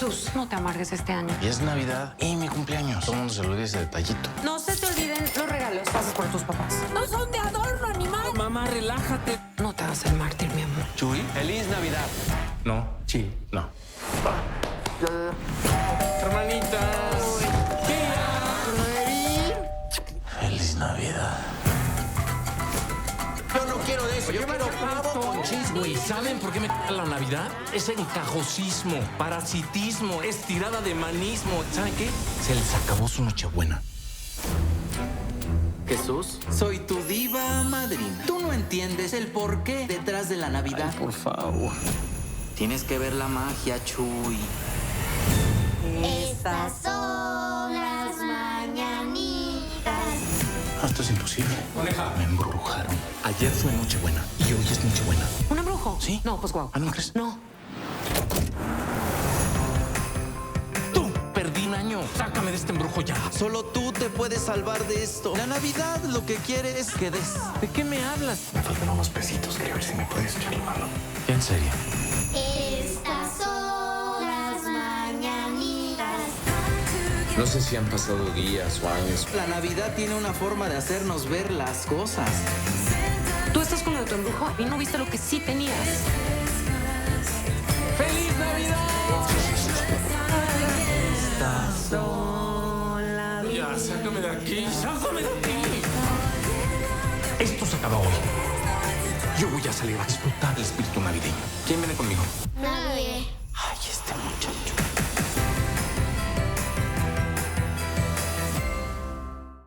Jesús, no te amargues este año. Y es Navidad y mi cumpleaños. Todo el mundo se lo dice detallito. No se te olviden los regalos. Pasas por tus papás. No son de adorno, animal. Mamá, relájate. No te hagas el mártir, mi amor. Chuy, feliz Navidad. No, sí, no. Hermanitas. Feliz Yo quiero pavo con chisme. ¿Y saben por qué me caga la Navidad? Es encajosismo, parasitismo, estirada de manismo. ¿Saben qué? Se les acabó su Nochebuena. Jesús, soy tu diva madrina. Tú no entiendes el porqué detrás de la Navidad. Por favor. Tienes que ver la magia, Chuy. Estas son esto es imposible. Me embrujaron. Ayer fue Nochebuena y hoy es Nochebuena. ¿Un embrujo? ¿Sí? No, pues guau. ¿Ah, no crees? No. ¡Tú! Perdí un año. Sácame de este embrujo ya. Solo tú te puedes salvar de esto. La Navidad lo que quiere es que des. ¿De qué me hablas? Me faltan unos pesitos. Quería ver si me puedes echar la mano. En serio. No sé si han pasado días o años. La Navidad tiene una forma de hacernos ver las cosas. Tú estás con lo de tu embrujo y no viste lo que sí tenías. ¡Feliz Navidad! Ya, sácame de aquí. ¡Sácame de aquí! Esto se acaba hoy. Yo voy a salir a disfrutar el espíritu navideño. ¿Quién viene conmigo? Nada.